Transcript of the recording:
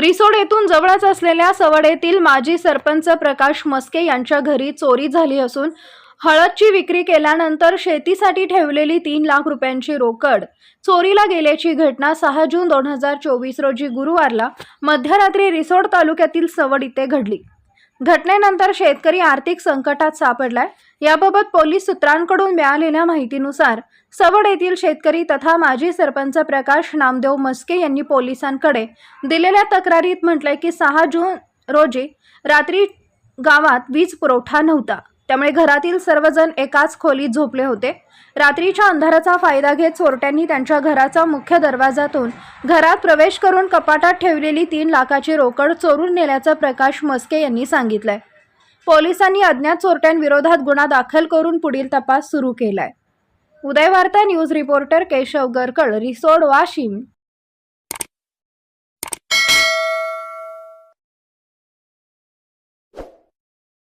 रिसोड येथून जवळच असलेल्या सवड येथील माजी सरपंच प्रकाश मस्के यांच्या घरी चोरी झाली असून हळदची विक्री केल्यानंतर शेतीसाठी ठेवलेली तीन लाख रुपयांची रोकड. चोरीला गेल्याची घटना सहा जून दोन हजार चोवीस रोजी गुरुवारला मध्यरात्री रिसोड तालुक्यातील सवड इथे घडली. घटनेनंतर शेतकरी आर्थिक संकटात सापडलाय. याबाबत पोलीस सूत्रांकडून मिळालेल्या माहितीनुसार सवड येथील शेतकरी तथा माजी सरपंच प्रकाश नामदेव मस्के यांनी पोलिसांकडे दिलेल्या तक्रारीत म्हटलंय की सहा जून रोजी रात्री गावात वीज पुरवठा नव्हता. त्यामुळे घरातील सर्वजण एकाच खोलीत झोपले होते. रात्रीच्या अंधाराचा फायदा घेत चोरट्यांनी त्यांच्या घराचा मुख्य दरवाजातून घरात प्रवेश करून कपाटात ठेवलेली तीन लाखाची रोकड चोरून नेल्याचं प्रकाश मस्के यांनी सांगितलंय. पोलिसांनी अज्ञात चोरट्यांविरोधात गुन्हा दाखल करून पुढील तपास सुरू केलाय. Udayvarta news reporter Keshav Garkad Risod Washim.